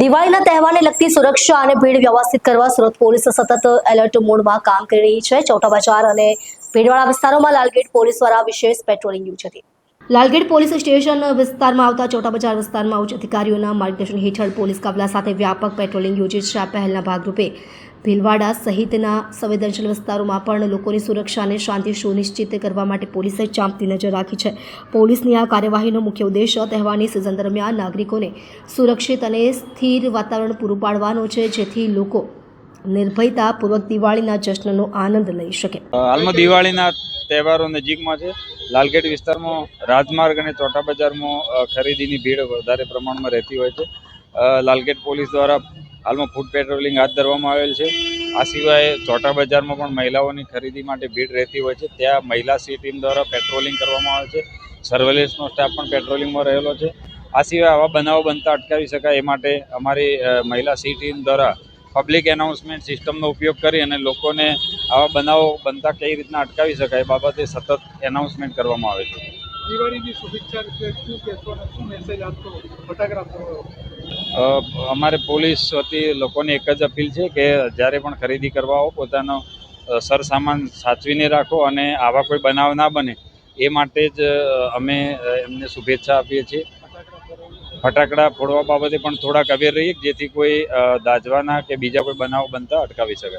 દિવાળીના તહેવારને લગતી સુરક્ષા અને ભીડ વ્યવસ્થિત કરવા સુરત પોલીસ સતત એલર્ટ મોડમાં કામ કરી રહી છે. ચોટા બજાર અને ભીડવાળા વિસ્તારોમાં લાલગેટ પોલીસ દ્વારા વિશેષ પેટ્રોલિંગ યોજી હતી લાલગેટ પોલીસ સ્ટેશન વિસ્તારમાં આવતા ચોટા બજાર વિસ્તારમાં ઉચ્ચ અધિકારીઓના માર્ગદર્શન હેઠળ પોલીસ કાફલા સાથે વ્યાપક પેટ્રોલિંગ યોજી છે પહેલના ભાગરૂપે ભીલવાડા સહિતના સંવેદનશીલ વિસ્તારોમાં પણ લોકોની સુરક્ષા અને શાંતિ સુનિશ્ચિત કરવા માટે પોલીસે ચાંપતી નજર રાખી છે. પોલીસની આ કાર્યવાહીનો મુખ્ય ઉદ્દેશ તહેવારની સિઝન દરમિયાન નાગરિકોને સુરક્ષિત અને સ્થિર વાતાવરણ પૂરું પાડવાનો છે, જેથી લોકો નિર્ભયતાપૂર્વક દિવાળીના જશ્નનો આનંદ લઈ શકે. હાલમાં દિવાળીના તહેવારો નજીકમાં છે. લાલગેટ વિસ્તારમાં રાજમાર્ગ અને ચોટા બજારમાં ખરીદીની ભીડ વધારે પ્રમાણમાં રહેતી હોય છે. લાલગેટ પોલીસ દ્વારા હાલમાં ફૂડ પેટ્રોલિંગ હાથ ધરવામાં આવેલ છે. આ સિવાય ચોટા બજારમાં પણ મહિલાઓની ખરીદી માટે ભીડ રહેતી હોય છે. ત્યાં મહિલા સી ટીમ દ્વારા પેટ્રોલિંગ કરવામાં આવે છે. સર્વેલન્સનો સ્ટાફ પણ પેટ્રોલિંગમાં રહેલો છે. આ સિવાય આવા બનાવો બનતા અટકાવી શકાય એ માટે અમારી મહિલા સી ટીમ દ્વારા પબ્લિક એનાઉન્સમેન્ટ સિસ્ટમનો ઉપયોગ કરી અને લોકોને આવા બનાવો બનતા કઈ રીતના અટકાવી શકાય એ બાબતે સતત એનાઉન્સમેન્ટ કરવામાં આવે છે. દિવાળીની શુભેચ્છા શું કહેશો અને શું મેસેજ આપશો? ફટાકડા અમારે પોલીસ વતી લોકોને એક જ અપીલ છે કે જ્યારે પણ ખરીદી કરવા આવો પોતાનો સરસામાન સાચવીને રાખો અને આવા કોઈ બનાવ ના બને એ માટે જ અમે એમને શુભેચ્છા આપીએ છીએ. ફટાકડા ફોડવા બાબતે પણ થોડાક અવેર રહીએ જેથી કોઈ દાઝવાના કે બીજા કોઈ બનાવ બનતા અટકાવી શકાય